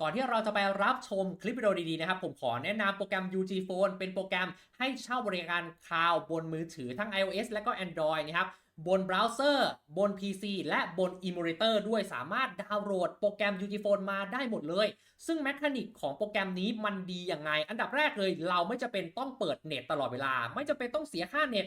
ก่อนที่เราจะไปรับชมคลิปวิดีโอดีๆนะครับ ผมขอแนะนำโปรแกรม UG Phone เป็นโปรแกรมให้เช่าบริการคลาวด์บนมือถือทั้ง iOS และก็ Android นะครับบนเบราว์เซอร์ บน PC และบน Emulator ด้วยสามารถดาวน์โหลดโปรแกรม UG Phone มาได้หมดเลย ซึ่งแมคานิกของโปรแกรมนี้มันดียังไง อันดับแรกเลย เราไม่จะเป็นต้องเปิดเน็ตตลอดเวลา ไม่จะเป็นต้องเสียค่าเน็ต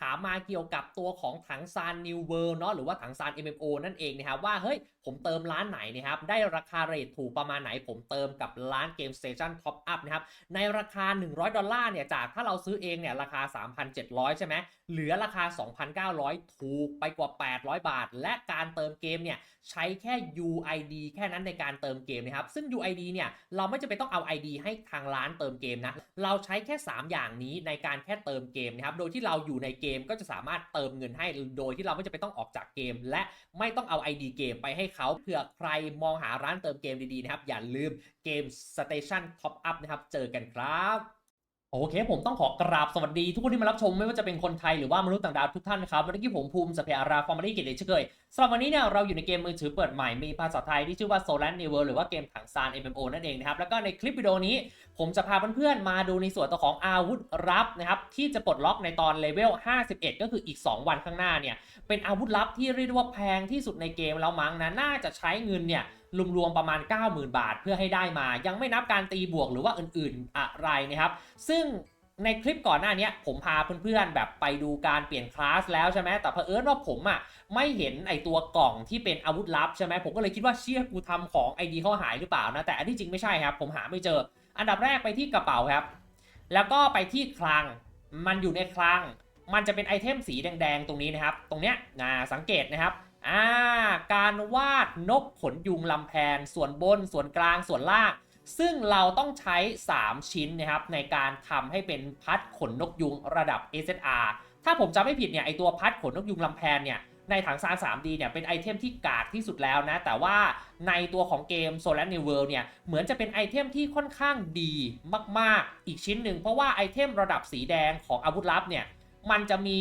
ถามมาเกี่ยวกับตัวของถังซานนิวเวิร์เนาะหรือว่าถังซาน MMO นั่นเองนะครับว่าเฮ้ยผมเติมร้านไหนนะครับได้ราคาเรทถูกประมาณไหน ผมเติมกับร้านเกมสเตชันท็อปอัพนะครับในราคา 100 ดอลลาร์เนี่ยจากถ้าเราซื้อเองเนี่ยราคา 3,700 ใช่ไหมเหลือราคา 2,900 ถูกไปกว่า 800 บาท และการเติมเกมเนี่ยใช้แค่ UID แค่นั้นในการเติมเกมนะครับซึ่ง UID เนี่ยเราไม่จำเป็นต้องเอา ID ให้ทางร้านเติมเกมนะเราใช้แค่ 3 อย่างนี้ในการแค่เติมเกมนะครับโดยที่เราอยู่ในเกมก็จะสามารถเติมเงินให้โดยที่เราไม่จำเป็นต้องออกจากเกม และไม่ต้องเอา ID เกมไปให้เขาเผื่อใครมองหาร้านเติมเกมดีๆนะครับอย่าลืมเกม Station Top Up นะครับเจอกันครับ โอเคผมต้องขอกราบสวัสดีทุกคนที่มารับชมไม่ว่าจะเป็นคนไทยหรือว่ามนุษย์ต่างดาวทุกท่านนะครับวันนี้ผมภูมิสเปียราฟอร์มารีเกตเช่นเคยสำหรับวันนี้เนี่ยเราอยู่ในเกมมือถือเปิดใหม่มีภาษาไทยที่ชื่อว่า Solar New World หรือว่าเกมถังซาน MMO นั่นเองนะครับแล้วก็ในคลิปวิดีโอนี้ ผมจะพาเพื่อนๆมาดูในส่วนตัวของอาวุธลับนะครับที่จะปลดล็อกในตอนเลเวล 51 ก็คืออีก 2 วันข้างหน้าเนี่ยเป็นอาวุธลับที่เรียกว่าแพงที่สุดในเกมแล้วมั้งนะน่าจะใช้เงินเนี่ย รวมๆประมาณ 90,000 บาท เพื่อให้ได้มา ยังไม่นับการตีบวกหรือว่าอื่นๆอะไรนะครับ ซึ่งในคลิปก่อนหน้านี้ผมพาเพื่อนๆ แบบไปดูการเปลี่ยนคลาสแล้วใช่ไหมแต่เผอิญว่าผมอะไม่เห็นไอตัวกล่องที่เป็นอาวุธลับใช่ไหมผมก็เลยคิดว่าเชี่ยกูทำของไอดีเขาหายหรือเปล่านะแต่อันที่จริงไม่ใช่ครับ ผมหาไม่เจอ อันดับแรกไปที่กระเป๋าครับ แล้วก็ไปที่คลัง มันอยู่ในคลัง มันจะเป็นไอเทมสีแดงๆ ตรงนี้นะครับ ตรงเนี้ยนะสังเกตนะครับ อ่า การวาดนกขนยุงลำแพน ส่วนบน ส่วนกลาง ส่วนล่าง ซึ่งเราต้องใช้ 3 ชิ้นนะครับ ในการทำให้เป็นพัดขนนกยุงระดับ SSR ถ้าผมจำไม่ผิดเนี่ย ไอตัวพัดขนนกยุงลำแพนเนี่ย ในถังซาน 3D เนี่ย เป็นไอเทมที่กากที่สุดแล้วนะ แต่ว่าในตัวของเกม Solar New World เนี่ย เหมือนจะเป็นไอเทมที่ค่อนข้างดีมาก ๆ อีกชิ้นหนึ่งเพราะว่าไอเทมระดับสีแดงของอาวุธลับเนี่ย มันจะมี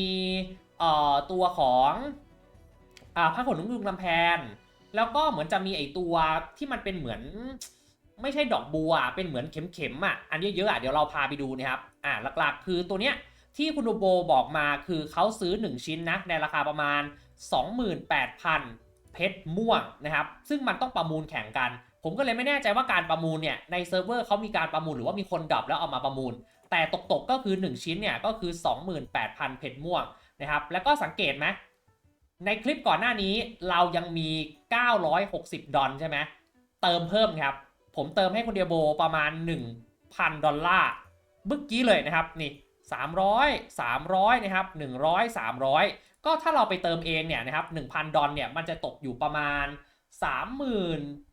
เอ่อตัวของ อ่าผ้าขนนกยุงลำแพน แล้วก็เหมือนจะมีไอตัวที่มันเป็นเหมือน ไม่ใช่ดอกบัวเป็นเหมือนเข็มๆอะอันเยอะๆอะเดี๋ยวเราพาไปดูนะครับอ่าหลักๆ คือตัวเนี้ยที่คุณโดโบบอกมาคือเขาซื้อ 1 ชิ้นนะในราคาประมาณ 28,000 เพชรม่วงนะครับซึ่งมันต้องประมูลแข่งกัน ผมก็เลยไม่แน่ใจว่าการประมูลเนี่ยในเซิร์ฟเวอร์เขามีการประมูลหรือว่ามีคนดับแล้วเอามาประมูล แต่ตกๆก็คือ 1 ชิ้นเนี่ยก็คือ 28,000 เพชรม่วงนะครับแล้วก็สังเกตไหม ในคลิปก่อนหน้านี้เรายังมี 960 ดอลใช่ไหมเติมเพิ่มครับ ผมเติมให้คุณเดียโบประมาณ 1,000 ดอลลาร์เมื่อกี้เลยนะครับนี่300 300นะครับ100 300 ก็ถ้าเราไปเติมเองเนี่ยนะครับ1,000 ดอลเนี่ยมันจะตกอยู่ประมาณ 30,000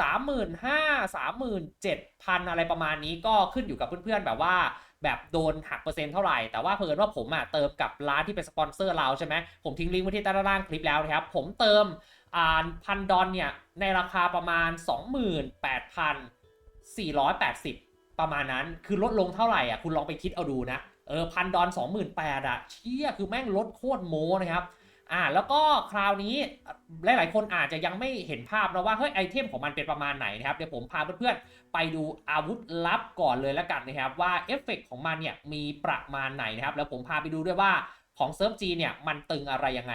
35,000 37,000อะไรประมาณนี้ก็ขึ้นอยู่กับเพื่อนๆ แบบว่าแบบโดนหักเปอร์เซ็นต์เท่าไหร่ แต่ว่าเพิ่นว่าผมอะเติมกับร้านที่เป็นสปอนเซอร์เราใช่ไหมผมทิ้งลิงก์ไว้ที่ใต้ด้านล่างคลิปแล้วนะครับ ผมเติมอ่าพันดอนเนี่ย ในราคาประมาณ 28,480 ประมาณนั้นคือลดลงเท่าไหร่อะคุณลองไปคิดเอาดูนะ เออพันดอน 28,000อะเชี่ยคือแม่งลดโคตรโมนะครับ อ่าแล้วก็คราวนี้หลาย ๆ คนอาจจะยังไม่เห็นภาพนะว่าเฮ้ยไอเทมของมันเป็นประมาณไหนนะครับเดี๋ยวผมพาเพื่อนๆไปดูอาวุธลับก่อนเลยแล้วกันนะครับว่าเอฟเฟกต์ของมันเนี่ยมีประมาณไหนนะครับแล้วผมพาไปดูด้วยว่าของเซิร์ฟจีเนี่ยมันตึงอะไรยังไง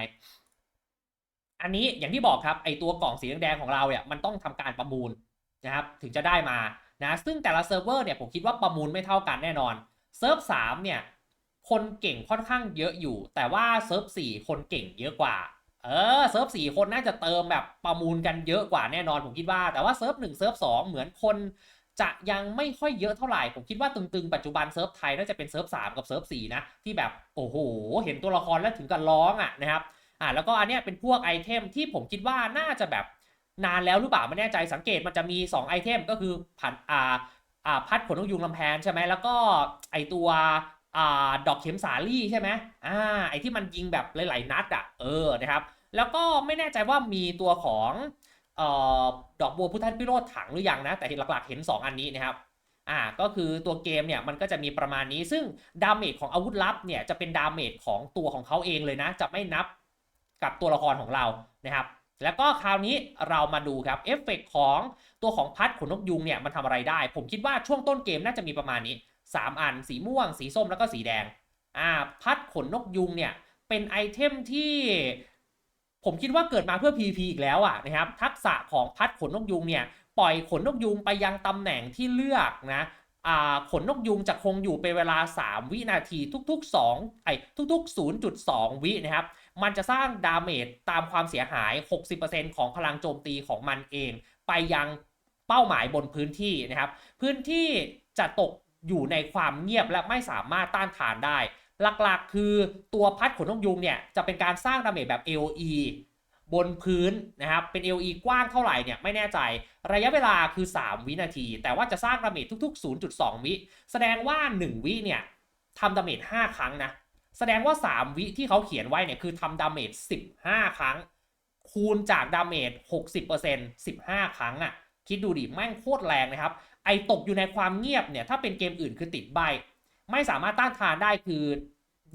อันนี้อย่างที่บอกครับไอตัวกล่องสีแดงของเราเนี่ยมันต้องทำการประมูลนะครับถึงจะได้มานะซึ่งแต่ละเซิร์ฟเวอร์เนี่ยผมคิดว่าประมูลไม่เท่ากันแน่นอนเซิร์ฟสามเนี่ย คนเก่งค่อนข้างเยอะอยู่ แต่ว่าเซิร์ฟสี่คนเก่งเยอะกว่า เออเซิร์ฟสี่คนน่าจะเติมแบบประมูลกันเยอะกว่าแน่นอนผมคิดว่า แต่ว่าเซิร์ฟหนึ่งเซิร์ฟสองเหมือนคนจะยังไม่ค่อยเยอะเท่าไหร่ ผมคิดว่าตึงๆ ปัจจุบันเซิร์ฟไทยน่าจะเป็นเซิร์ฟสามกับเซิร์ฟสี่นะ ที่แบบโอ้โห เห็นตัวละครแล้วถึงกับร้องอะนะครับอ่าแล้วก็อันเนี้ยเป็นพวกไอเทมที่ผมคิดว่าน่าจะแบบนานแล้วหรือเปล่าไม่แน่ใจสังเกตมันจะมี 2 ไอเทมก็คือผันอ่าอ่าพัดขนนกยุงลำแพนใช่ไหมแล้วก็ไอตัว อ่าดอกเข็มสาลี่ใช่ไหมอ่าไอที่มันยิงแบบหลาย ๆ นัดอะเออนะครับ แล้วก็ไม่แน่ใจว่ามีตัวของออดอกบัวพุทธันพิโรธถังหรือยังนะ แต่หลัก ๆ เห็น 2 อันนี้นะครับอ่าก็คือตัวเกมเนี่ยมันก็จะมีประมาณนี้ ซึ่งดาเมจของอาวุธลับเนี่ยจะเป็นดาเมจของตัวของเขาเองเลยนะ จะไม่นับกับตัวละครของเรานะครับ แล้วก็คราวนี้เรามาดูครับเอฟเฟกของตัวของพัดขนนกยุงเนี่ยมันทำอะไรได้ ผมคิดว่าช่วงต้นเกมน่าจะมีประมาณนี้ 3 อัน สีม่วง สีส้มแล้วก็สีแดงอ่าพัดขนนกยุงเนี่ยเป็นไอเทมที่ผมคิดว่าเกิดมาเพื่อ PVP อีกแล้วอะนะครับทักษะของพัดขนนกยุงเนี่ยปล่อยขนนกยุงไปยังตำแหน่งที่เลือกนะอ่าขนนกยุงจะคงอยู่เป็นเวลา 3 วินาทีทุกๆ2ไอ้ทุกๆ 0.2 วินะครับ มันจะสร้างดาเมจตามความเสียหาย 60%ของพลังโจมตีของมันเอง ไปยังเป้าหมายบนพื้นที่นะครับ พื้นที่จะตก อยู่ในความเงียบและไม่สามารถต้านทานได้ หลักๆ คือตัวพัดขนนกยุงเนี่ยจะเป็นการสร้างดาเมจแบบ AOE บนพื้นนะครับเป็น AOE กว้างเท่าไหร่เนี่ยไม่แน่ใจ ระยะเวลาคือ 3 วินาที แต่ว่าจะสร้างดาเมจทุก ๆ 0.2 วิ แสดงว่า 1 วิเนี่ยทำดาเมจ5 ครั้งนะแสดงว่า 3 วิที่เขาเขียนไว้เนี่ยคือทำดาเมจ15 ครั้ง คูณจากดาเมจ60% 15 ครั้งอะ่ะ คิดดูดิแม่งโคตรแรงนะครับ ไอตกอยู่ในความเงียบเนี่ยถ้าเป็นเกมอื่นคือติดใบ ไม่สามารถต้านทานได้คือ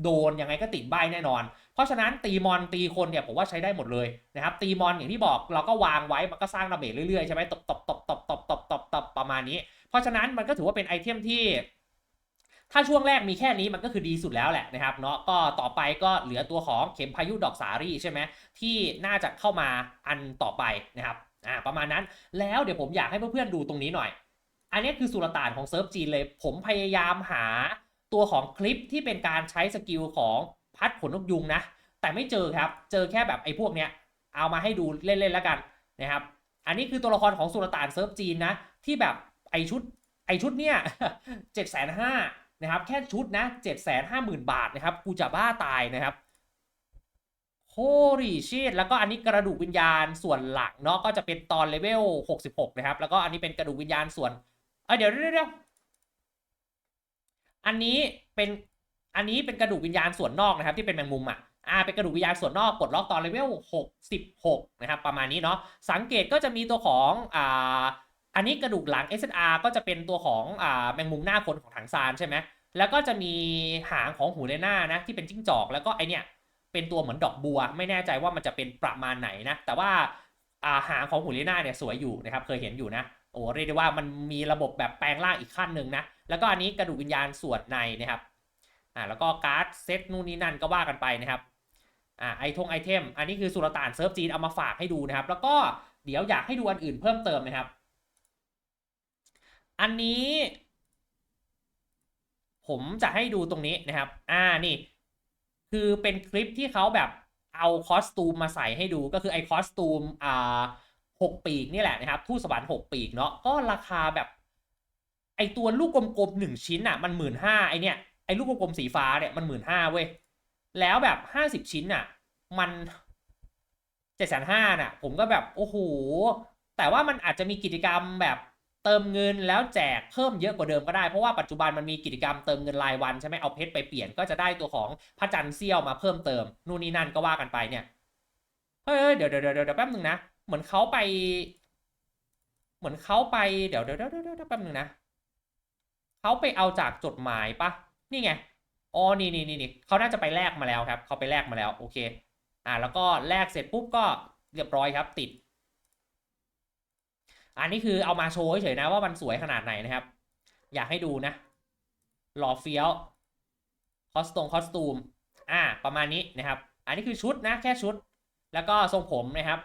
โดนยังไงก็ติดใบแน่นอน เพราะฉะนั้นตีมอนตีคนเนี่ยผมว่าใช้ได้หมดเลยนะครับตีมอนอย่างที่บอกเราก็วางไว้มันก็สร้างดาเมจเรื่อยๆใช่ไหมตบตบตบตบตบตบตบตบประมาณนี้ เพราะฉะนั้นมันก็ถือว่าเป็นไอเทมที่ถ้าช่วงแรกมีแค่นี้มันก็คือดีสุดแล้วแหละนะครับเนาะก็ต่อไปก็เหลือตัวของเข็มพายุดอกสารีใช่ไหมที่น่าจะเข้ามาอันต่อไปนะครับ อ่าประมาณนั้นแล้วเดี๋ยวผมอยากให้เพื่อนๆดูตรงนี้หน่อย อันนี้คือสุลต่านของเซิร์ฟจีนเลย ผมพยายามหาตัวของคลิปที่เป็นการใช้สกิลของพัดขนนกยุงนะ แต่ไม่เจอครับ เจอแค่แบบไอ้พวกเนี้ยเอามาให้ดูเล่นๆแล้วกันนะครับ อันนี้คือตัวละครของสุลต่านเซิร์ฟจีนนะ ที่แบบไอชุดไอชุดเนี่ยเจ็ดแสนห้านะครับ แค่ชุดนะเจ็ดแสนห้าหมื่นบาทนะครับ กูจะบ้าตายนะครับ โ o รีชีตแล้วก็อันนี้กระดูกวิญญาณส่วนหลักเนาะก็จะเป็นตอนเลเวล 66 นะครับ แล้วก็อันนี้เป็นกระดูกวิญญาณส่วนเออเดี๋ยวเดี๋ยวเดี๋ยวอันนี้เป็นอันนี้เป็นกระดูกวิญญาณส่วนนอกนะครับ ที่เป็นแมงมุมอะอ่าเป็นกระดูกวิญญาณส่วนนอกปลดล็อกตอนเลเวล 66 นะครับ ประมาณนี้เนาะสังเกตก็จะมีตัวของอ่าอันนี้กระดูกหลัง SNR ก็จะเป็นตัวของอ่าแมงมุมหน้าคนของถังซานใช่ไหมแล้วก็จะมีหางของหูเลน่านะที่เป็นจิ้งจอกแล้วก็ไอเนี่ย เป็นตัวเหมือนดอกบัว ไม่แน่ใจว่ามันจะเป็นประมาณไหนนะ แต่ว่าอาหางของหูเลน่าเนี่ยสวยอยู่นะครับเคยเห็นอยู่นะโอ้เรียกได้ว่ามันมีระบบแบบแปลงร่างอีกขั้นหนึ่งนะแล้วก็อันนี้กระดูกวิญญาณส่วนในนะครับอ่าแล้วก็การ์ดเซตนู่นนี่นั่นก็ว่ากันไปนะครับอ่าไอทงไอเทมอันนี้คือสุลต่านเซิร์ฟจีนเอามาฝากให้ดูนะครับ แล้วก็เดี๋ยวอยากให้ดูอันอื่นเพิ่มเติมนะครับ อันนี้ ผมจะให้ดูตรงนี้นะครับ อ่านี่ คือเป็นคลิปที่เขาแบบเอาคอสตูมมาใส่ให้ดูก็คือไอคอสตูมอ่าหกปีกนี่แหละนะครับทูตสวรรค์หกปีกเนาะก็ราคาแบบ ไอตัวลูกกลมๆหนึ่งชิ้นอะ มันหมื่นห้าไอเนี่ยไอลูกกลมๆสีฟ้าเนี่ยมันหมื่นห้าเว้ยแล้วแบบห้าสิบชิ้นอะ มันเจ็ดแสนห้าน่ะ ผมก็แบบ โอ้โหแต่ว่ามันอาจจะมีกิจกรรมแบบ เติมเงินแล้วแจกเพิ่มเยอะกว่าเดิมก็ได้ เพราะว่าปัจจุบันมันมีกิจกรรมเติมเงินรายวันใช่ไหมเอาเพชรไปเปลี่ยนก็จะได้ตัวของพระจันทร์เซี่ยวมาเพิ่มเติมนู่นนี่นั่นก็ว่ากันไปเนี่ยเฮ้ยเดี๋ยวเดี๋ยวเดี๋ยวเดี๋ยวแป๊บนึงนะ เหมือนเขาไป เหมือนเขาไปเดี๋ยวเดี๋ยวเดี๋ยวเดี๋ยวเดี๋ยวแป๊บนึงนะเขาไปเอาจากจดหมายปะนี่ไงอ๋อนี่นี่นี่นี่เขาน่าจะไปแลกมาแล้วครับเขาไปแลกมาแล้วโอเค อ่าแล้วก็แลกเสร็จปุ๊บก็เรียบร้อยครับ ติด อันนี้คือเอามาโชว์เฉยๆนะว่ามันสวยขนาดไหนนะครับ อยากให้ดูนะ หล่อเฟี้ยว คอสตงคอสตูม อ่า ประมาณนี้นะครับ อันนี้คือชุดนะ แค่ชุด แล้วก็ทรงผมนะครับ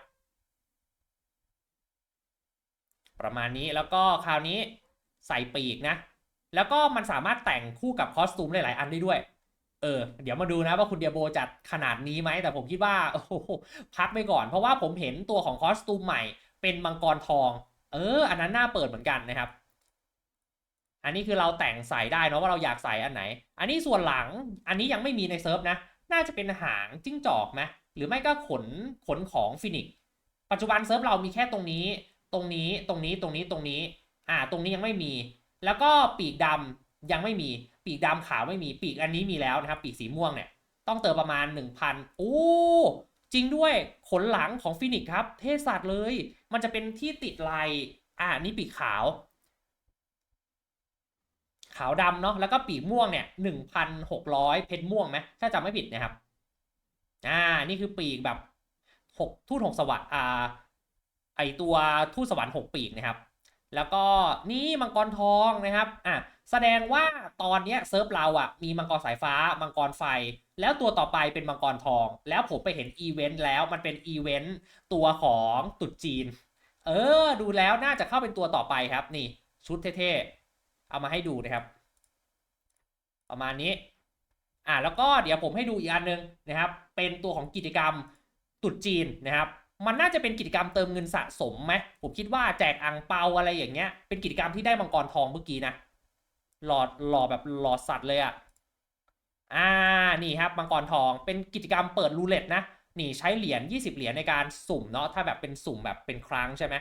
ประมาณนี้ แล้วก็คราวนี้ใส่ปีกนะ แล้วก็มันสามารถแต่งคู่กับคอสตูมหลายๆอันได้ด้วย เออ เดี๋ยวมาดูนะว่าคุณเดียโบจัดขนาดนี้ไหม แต่ผมคิดว่า โอ้โหพักไปก่อน เพราะว่าผมเห็นตัวของคอสตูมใหม่ เป็นมังกรทอง ออ อันนั้นน่าเปิดเหมือนกันนะครับ อันนี้คือเราแต่งใส่ได้เนาะว่าเราอยากใส่อันไหน อันนี้ส่วนหลังอันนี้ยังไม่มีในเซิร์ฟนะ น่าจะเป็นหางจิ้งจอกไหมหรือไม่ก็ขนขนของฟินิกปัจจุบันเซิร์ฟเรามีแค่ตรงนี้ ตรงนี้ตรงนี้ตรงนี้ตรงนี้ อ่า ตรงนี้ยังไม่มี แล้วก็ปีกดำยังไม่มี ปีกดำขาวไม่มีปีกอันนี้มีแล้วนะครับ ปีกสีม่วงเนี่ยต้องเติมประมาณ 1,000โอ้ จริงด้วยขนหลังของฟินิกซ์ครับ เทศาสตร์เลย มันจะเป็นที่ติดลายอ่านี่ปีกขาว ขาวดำเนาะแล้วก็ปีกม่วงเนี่ย1,600เพชรม่วงไหมถ้าจำไม่ผิดนะครับ อ่านี่คือปีกแบบหกทูตหกสวรรค์อ่าไอตัวทูตสวรรค์หกปีกนะครับ แล้วก็นี่มังกรทองนะครับอะ แสดงว่าตอนเนี้ยเซิร์ฟเราอะมีมังกรสายฟ้า มังกรไฟ แล้วตัวต่อไปเป็นมังกรทอง แล้วผมไปเห็นอีเวนต์แล้วมันเป็นอีเวนต์ตัวของตุดจีน เออ ดูแล้วน่าจะเข้าเป็นตัวต่อไปครับ นี่ ชุดเท่ๆ เอามาให้ดูนะครับ ประมาณนี้ อ่าแล้วก็เดี๋ยวผมให้ดูอีกอันหนึงนะครับ เป็นตัวของกิจกรรมตุดจีนนะครับมันน่าจะเป็นกิจกรรมเติมเงินสะสมไหมผมคิดว่าแจกอังเปาอะไรอย่างเงี้ย เป็นกิจกรรมที่ได้มังกรทองเมื่อกี้นะ หลอดหล่อแบบหลอดสัตว์เลยอะ่ะอ่านี่ครับมังกรทองเป็นกิจกรรมเปิดรูเล็ตนะนี่ใช้เหรียญ20 เหรียญในการสุ่มเนาะถ้าแบบเป็นสุ่มแบบเป็นครั้งใช่ไหม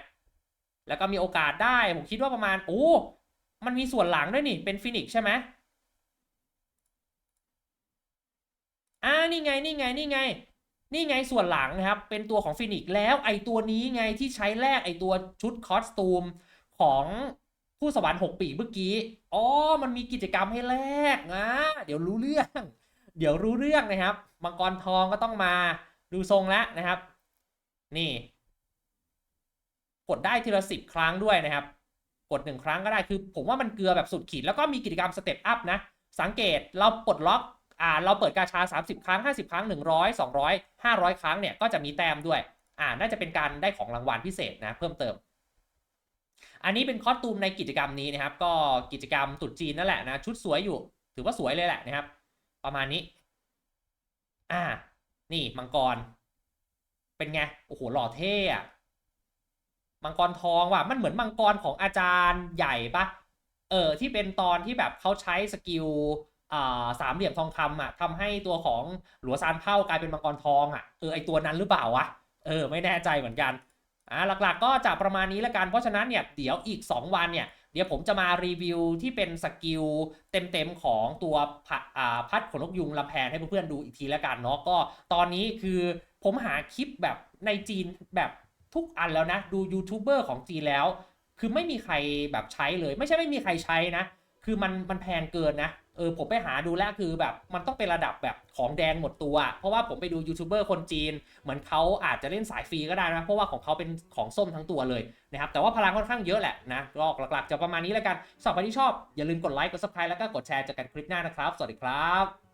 แล้วก็มีโอกาสได้ ผมคิดว่าประมาณ โอ้ มันมีส่วนหลังด้วยนี่เป็นฟินิกใช่ไหมอ่านี่ไงนี่ไงนี่ไง นี่ไงส่วนหลังนะครับ เป็นตัวของฟินิกแล้วไอตัวนี้ไงที่ใช้แลกไอตัวชุดคอสตูมของ ผู้สวรรค์หกปีเมื่อกี้ อ๋อ มันมีกิจกรรมให้แลกนะ เดี๋ยวรู้เรื่อง เดี๋ยวรู้เรื่องนะครับ มังกรทองก็ต้องมาดูทรงแล้วนะครับ นี่ กดได้ทีละสิบครั้งด้วยนะครับ กดหนึ่งครั้งก็ได้ คือ ผมว่ามันเกลือแบบสุดขีด แล้วก็มีกิจกรรมสเต็ปอัพนะ สังเกตเราปลดล็อก อ่า เราเปิดกาชา 30 ครั้ง 50 ครั้ง 100 200 500 ครั้งเนี่ย ก็จะมีแต้มด้วย อ่า น่าจะเป็นการได้ของรางวัลพิเศษนะ เพิ่มเติม อันนี้เป็นคอสตูมในกิจกรรมนี้นะครับ ก็กิจกรรมตรุษจีนนั่นแหละนะ ชุดสวยอยู่ ถือว่าสวยเลยแหละนะครับ ประมาณนี้ อ่า นี่มังกร เป็นไง โอ้โห หล่อเท่อะมังกรทองว่ะ มันเหมือนมังกรของอาจารย์ใหญ่ปะเออ ที่เป็นตอนที่แบบเขาใช้สกิลสามเหลี่ยมทองคำอะทำให้ตัวของหลัวซานเผ่ากลายเป็นมังกรทองอะเออไอตัวนั้นหรือเปล่าวะเออไม่แน่ใจเหมือนกัน อ่าหลักๆก็จะประมาณนี้ละกัน เพราะฉะนั้นเนี่ยเดี๋ยวอีก 2 วันเนี่ยเดี๋ยวผมจะมารีวิวที่เป็นสกิลเต็มๆของตัวพัดอ่าพัดขนนกยุงลำแพนให้เพื่อนๆดูอีกทีละกันเนาะก็ตอนนี้คือผมหาคลิปแบบในจีนแบบทุกอันแล้วนะ ดูยูทูบเบอร์ของจีนแล้ว คือไม่มีใครแบบใช้เลย ไม่ใช่ไม่มีใครใช้นะ คือมันมันแพงเกินนะ เออผมไปหาดูแล้วคือแบบมันต้องเป็นระดับแบบของแดงหมดตัว เพราะว่าผมไปดูยูทูบเบอร์คนจีน เหมือนเขาอาจจะเล่นสายฟรีก็ได้นะ เพราะว่าของเขาเป็นของส้มทั้งตัวเลยนะครับ แต่ว่าพลังค่อนข้างเยอะแหละนะก็หลักๆ จะประมาณนี้แล้วกันสำหรับใครที่ชอบอย่าลืมกดไลค์กดซับสไครต์แล้วก็กดแชร์เจอกันคลิปหน้านะครับ สวัสดีครับ